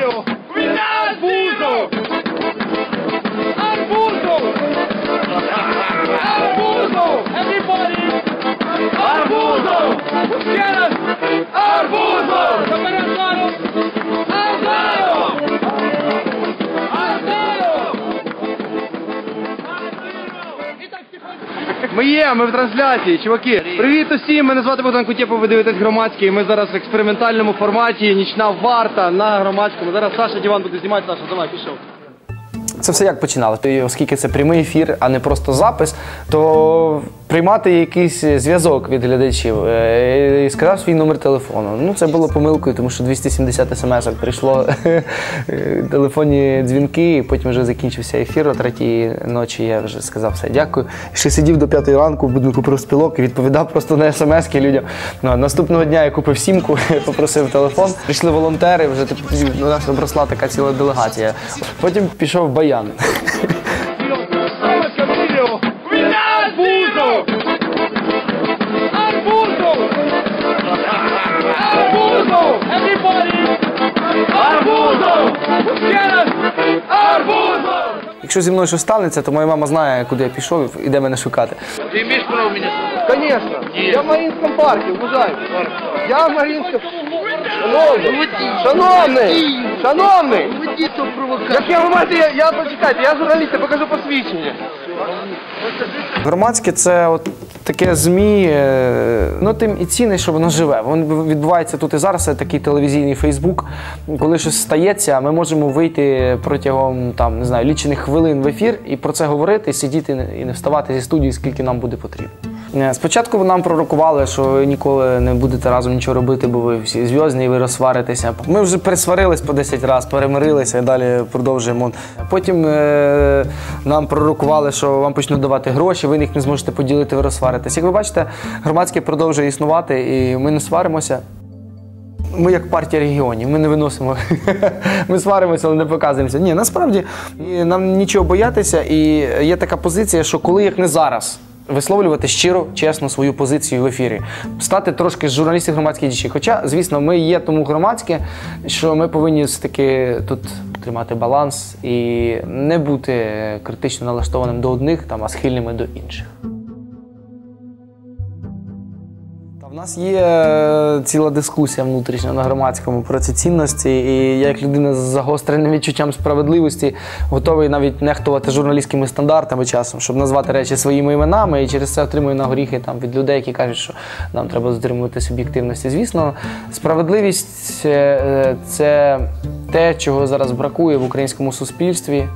Abuso! Abuso! Abuso! Abuso! Everybody! Abuso! Get us! Ми є, ми в трансляції, чуваки. Привіт усім! Мене звати Богдан Кутєпов, ви дивитесь громадський. Ми зараз в експериментальному форматі. Нічна варта на громадському. Зараз Саша Діван буде знімати. Саша, давай, пішов. Це все як починало. І Оскільки це прямий ефір, а не просто запис, то приймати якийсь зв'язок від глядачів е, і сказав свій номер телефону. Ну це було помилкою, тому що 270 смс прийшло е, телефонні дзвінки, і потім вже закінчився ефір. О третій ночі я вже сказав все, дякую. Ще сидів до п'ятої ранку в будинку профспілок і відповідав просто на смски людям. Ну, наступного дня я купив сімку, попросив телефон. Прийшли волонтери, вже типу, у нас обросла така ціла делегація. Потім пішов баян. Якщо зі мною щось станеться, то моя мама знає, куди я пішов і де мене шукати. Ти вмієш право мене? Звісно. Конечно. Я в Маріїнському парку, вважаю. Я в Маріїнському... Шановний! Шановний! Шановний! Як я ви маєте, я, я почекайте, я журналіст, я покажу посвідчення. Громадське це от таке ЗМІ, ну тим і ціни, що воно живе. Воно відбувається тут і зараз. Це такий телевізійний Фейсбук. Коли щось стається, ми можемо вийти протягом там не знаю лічених хвилин в ефір і про це говорити, сидіти і не вставати зі студії, скільки нам буде потрібно. Е, Спочатку нам пророкували, що ви ніколи не будете разом нічого робити, бо ви всі зв'язні ви розсваритеся. Ми вже пересварились по 10 разів, перемирилися і далі продовжуємо. Потім е, нам пророкували, що вам почнуть давати гроші, ви їх не зможете поділити, ви розсваритесь. Як ви бачите, громадське продовжує існувати, і ми не сваримося. Ми як партія регіонів, ми не виносимо. Ми сваримося, але не показуємося. Ні, насправді нам нічого боятися, і є така позиція, що коли як не зараз. Висловлювати щиро, чесно свою позицію в ефірі, стати трошки з журналістів громадських дічі. Хоча, звісно, ми є тому громадське, що ми повинні все-таки тут тримати баланс і не бути критично налаштованим до одних, там, а схильними до інших. Нас є е, ціла дискусія внутрішня на громадському про ці цінності, і я, як людина з загостреним відчуттям справедливості, готовий навіть нехтувати журналістськими стандартами часом, щоб назвати речі своїми іменами, і через це отримую на горіхи там від людей, які кажуть, що нам треба дотримуватися об'єктивності. Звісно, справедливість е, е, це те, чого зараз бракує в українському суспільстві.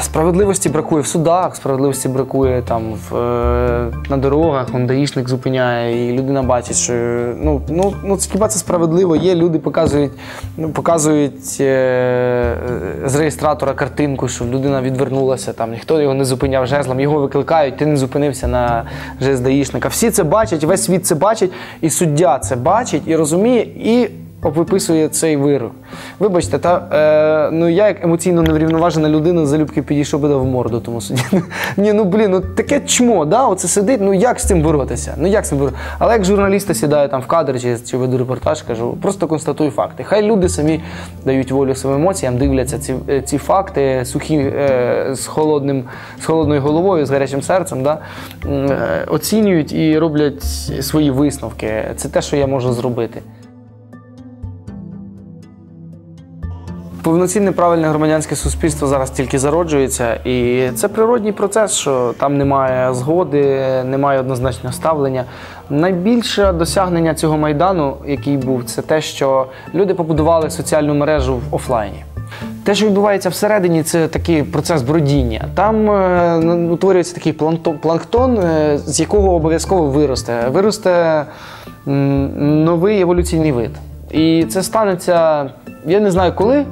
Справедливості бракує в судах, справедливості бракує там в, е, на дорогах, он даїшник зупиняє, і людина бачить, що ну, ну, ну хіба це справедливо. Є люди показують, ну, показують е, е, з реєстратора картинку, що людина відвернулася, там ніхто його не зупиняв жезлом, його викликають, ти не зупинився на жест даїшника. Всі це бачать, весь світ це бачить, і суддя це бачить і розуміє, і виписує цей вирок. Вибачте, та е, ну я як емоційно неврівноважена людина залюбки підійшов би в морду тому суді. Ні, ну блін, ну таке чмо, да? Оце сидить. Ну як з цим боротися? Ну як з цим боротися? Але як журналісти сідаю там в кадр чи, чи веду репортаж, кажу, просто констатую факти. Хай люди самі дають волю своїм емоціям, дивляться ці, е, ці факти сухі е, з холодним, з холодною головою, з гарячим серцем, да? е, оцінюють і роблять свої висновки. Це те, що я можу зробити. Повноцінне правильне громадянське суспільство зараз тільки зароджується, і це природній процес, що там немає згоди, немає однозначного ставлення. Найбільше досягнення цього майдану, який був, це те, що люди побудували соціальну мережу в офлайні. Те, що відбувається всередині, це такий процес бродіння. Там е, утворюється такий планктон, е, з якого обов'язково виросте. Виросте м, новий еволюційний вид. І це станеться, я не знаю коли,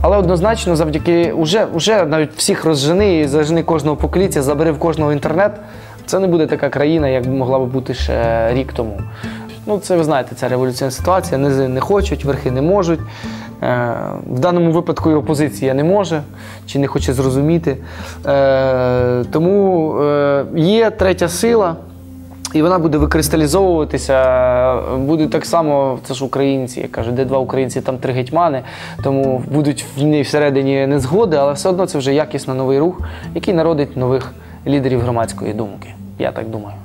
але однозначно завдяки уже, уже навіть всіх розжени і зажени кожного поколіття, забери в кожного інтернет. Це не буде така країна, як могла би бути ще рік тому. Ну, це ви знаєте, це революційна ситуація. Низи не хочуть, верхи не можуть. Е, в даному випадку і опозиція не може чи не хоче зрозуміти. Е, тому е, є третя сила, І вона буде викристалізовуватися, буде так само, це ж українці, як кажуть, де два українці, там три гетьмани. Тому будуть в ній всередині незгоди, але все одно це вже якісно новий рух, який народить нових лідерів громадської думки. Я так думаю.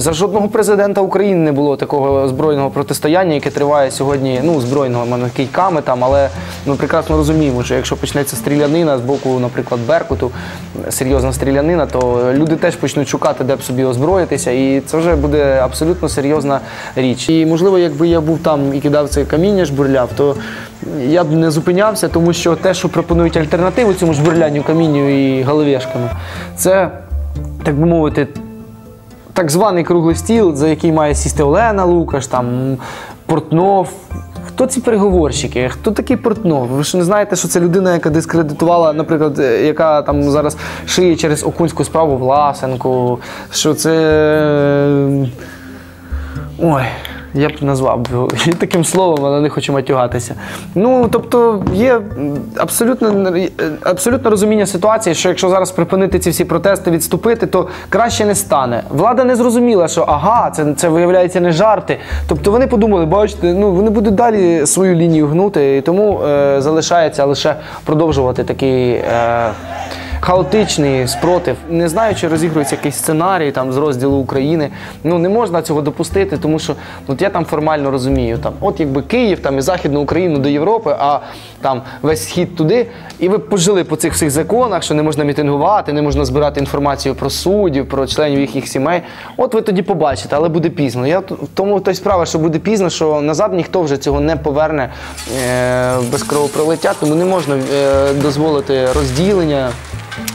За жодного президента України не було такого збройного протистояння, яке триває сьогодні. Ну, збройного мене кийками там, але ми прекрасно розуміємо, що якщо почнеться стрілянина з боку, наприклад, Беркуту, серйозна стрілянина, то люди теж почнуть шукати, де б собі озброїтися, і це вже буде абсолютно серйозна річ. І можливо, якби я був там і кидав це каміння, жбурляв, то я б не зупинявся, тому що те, що пропонують альтернативу цьому жбурлянню камінню і головешками, це, так би мовити, так званий круглий стіл, за який має сісти Олена Лукаш, там Портнов. Хто ці переговорщики? Хто такий Портнов? Ви ж не знаєте, що це людина, яка дискредитувала, наприклад, е, яка там зараз шиє через окунську справу Власенку, що це. Ой, я б назвав його таким словом, але не хочу матюгатися. Ну, тобто, є абсолютно, абсолютно розуміння ситуації, що якщо зараз припинити ці всі протести, відступити, то краще не стане. Влада не зрозуміла, що ага, це, це виявляється не жарти. Тобто вони подумали, бачите, ну вони будуть далі свою лінію гнути, і тому е, залишається лише продовжувати такий. Е, хаотичний спротив. Не знаю, чи розігрується якийсь сценарій там з розділу України. Ну не можна цього допустити, тому що от я там формально розумію, там, от якби Київ там і Західну Україну до Європи, а там весь схід туди, і ви пожили по цих всіх законах, що не можна мітингувати, не можна збирати інформацію про суддів, про членів їхніх сімей. От ви тоді побачите, але буде пізно. Я тому то й справа, що буде пізно, що назад ніхто вже цього не поверне е, без кровопролиття, тому не можна е, дозволити розділення.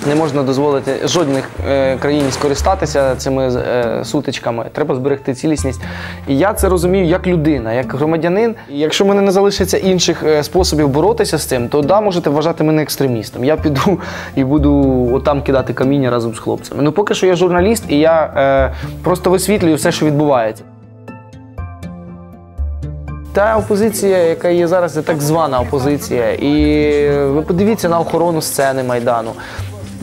Не можна дозволити жодних е, країні скористатися цими е, сутичками. Треба зберегти цілісність. І я це розумію як людина, як громадянин. І якщо в мене не залишиться інших е, способів боротися з цим, то да, можете вважати мене екстремістом. Я піду і буду отам кидати каміння разом з хлопцями. Ну поки що я журналіст, і я е, просто висвітлюю все, що відбувається. Та опозиція, яка є зараз, це так звана опозиція. І ви подивіться на охорону сцени Майдану.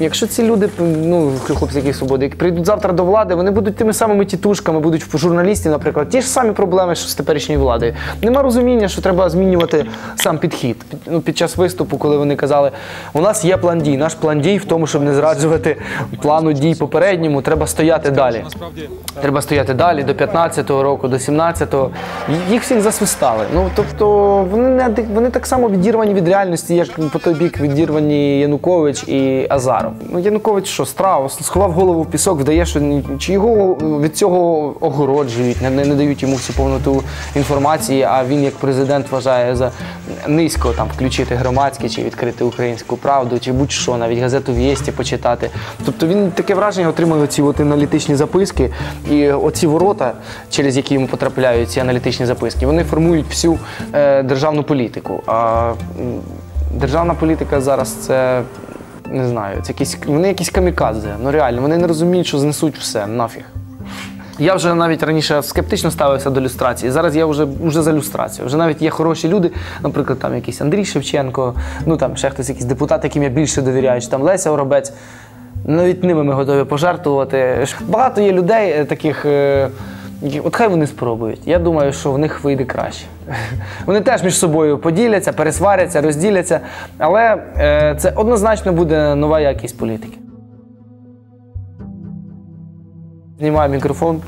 Якщо ці люди, ну хлопці, які свободи, які прийдуть завтра до влади, вони будуть тими самими тітушками, будуть в журналістів, наприклад, ті ж самі проблеми, що з теперішньою владою. Нема розуміння, що треба змінювати сам підхід. Під, ну, під час виступу, коли вони казали, у нас є план дій. Наш план дій в тому, щоб не зраджувати плану дій попередньому, треба стояти далі. Треба стояти далі до 15-го року, до 17-го. Їх всіх засвистали. Ну тобто вони не вони так само відірвані від реальності, як по той бік відірвані Янукович і Азаров. Ну Янукович що, страус, сховав голову в пісок, вдає, що чи його від цього огороджують, не, не, дають йому всю повноту інформації, а він як президент вважає за низько там включити громадське чи відкрити українську правду, чи будь-що, навіть газету «Вєсті» почитати. Тобто він таке враження отримує ці от аналітичні записки, і оці ворота, через які йому потрапляють ці аналітичні записки, вони формують всю е, державну політику. А державна політика зараз це. Не знаю, це якісь вони якісь камікадзе. Ну реально, вони не розуміють, що знесуть все нафіг. Я вже навіть раніше скептично ставився до люстрації. Зараз я вже, вже за люстрацію. Вже навіть є хороші люди, наприклад, там якийсь Андрій Шевченко, ну там ще хтось якийсь депутат, яким я більше довіряю, чи там Леся Оробець. Навіть ними ми готові пожертвувати. Багато є людей е, таких. е, От хай вони спробують. Я думаю, що в них вийде краще. Вони теж між собою поділяться, пересваряться, розділяться, але е, це однозначно буде нова якість політики. Знімаю мікрофон,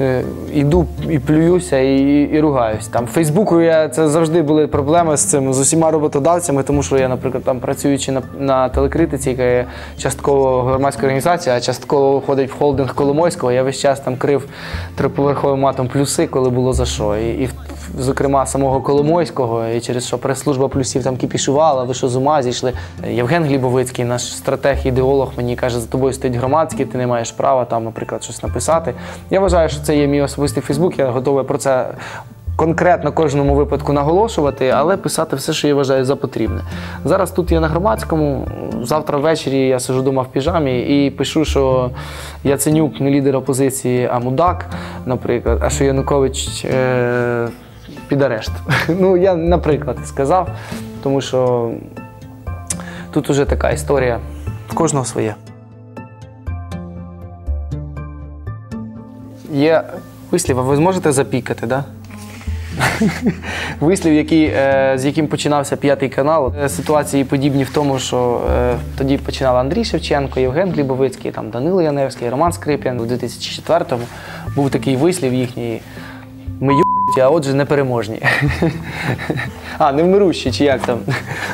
е, йду і плююся, і, і ругаюсь. Там в Фейсбуку я це завжди були проблеми з цим з усіма роботодавцями, тому що я, наприклад, там працюючи на, на телекритиці, яка є частково громадська організація, а частково входить в холдинг Коломойського. Я весь час там крив триповерховим матом плюси, коли було за що. І, і зокрема самого Коломойського, і через що прес-служба плюсів там кіпішувала, ви що з ума зійшли. Євген Глібовицький, наш стратег, ідеолог, мені каже, за тобою стоїть громадський, ти не маєш права там, наприклад, щось написати. Я вважаю, що це є мій особистий Фейсбук, я готовий про це. Конкретно кожному випадку наголошувати, але писати все, що я вважаю за потрібне. Зараз тут я на громадському. Завтра ввечері я сижу вдома в піжамі і пишу, що Яценюк не лідер опозиції, а мудак, наприклад, а що Янукович е- під арешт. Ну, я, наприклад, сказав, тому що тут уже така історія кожного своє. Є вислів, а ви зможете запікати, да? Вислів, який, е, з яким починався п'ятий канал. Е, ситуації подібні в тому, що е, тоді починали Андрій Шевченко, Євген Глібовицький, там Данило Яневський, Роман Скрип'ян. У 2004-му був такий вислів їхній. Ми а отже непереможні. а, невмирущі, чи як там.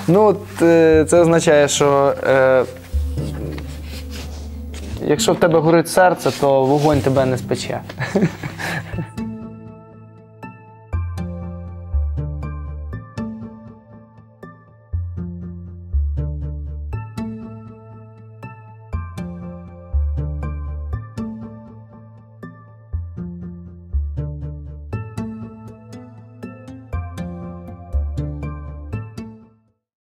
Ну, е, це означає, що е, якщо в тебе горить серце, то вогонь тебе не спече.